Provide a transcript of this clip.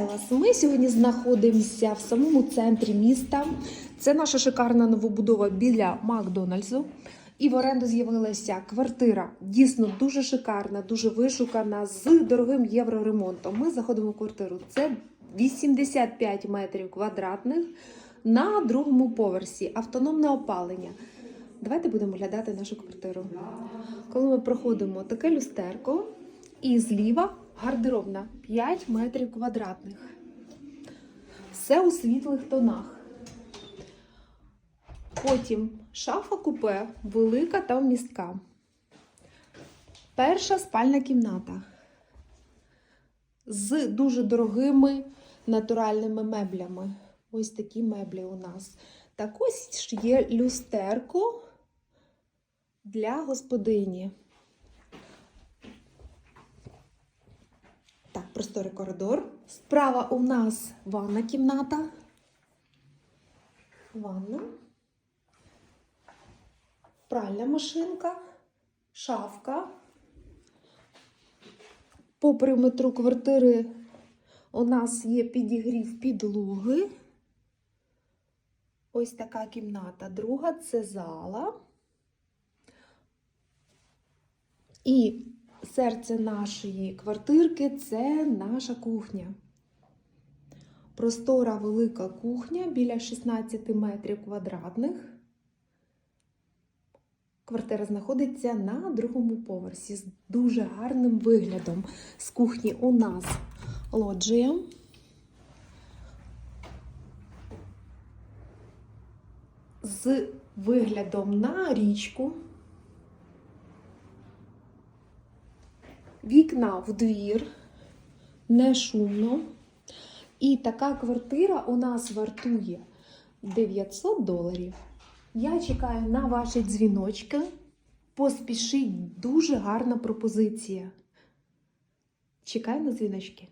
Вітаю вас! Ми сьогодні знаходимося в самому центрі міста. Це наша шикарна новобудова біля Макдональдсу. І в оренду з'явилася квартира. Дійсно дуже шикарна, дуже вишукана, з дорогим євроремонтом. Ми заходимо в квартиру. Це 85 метрів квадратних на другому поверсі. Автономне опалення. Давайте будемо оглядати нашу квартиру. Коли ми проходимо таке люстерко, і зліва гардеробна 5 метрів квадратних. Все у світлих тонах. Потім шафа купе велика та вмістка. Перша спальна кімната з дуже дорогими натуральними меблями. Ось такі меблі у нас. Так ось є люстерко для господині. Просторий коридор. Справа у нас ванна кімната. Ванна. Пральна машинка, шафка. По периметру квартири у нас є підігрів підлоги. Ось така кімната. Друга це зала. І серце нашої квартирки це наша кухня. Простора велика кухня біля 16 метрів квадратних. Квартира знаходиться на другому поверсі з дуже гарним виглядом. З кухні у нас лоджія. З виглядом на річку. Вікна в двір, не шумно. І така квартира у нас вартує 900 доларів. Я чекаю на ваші дзвіночки. Поспішіть, дуже гарна пропозиція. Чекаю на дзвіночки.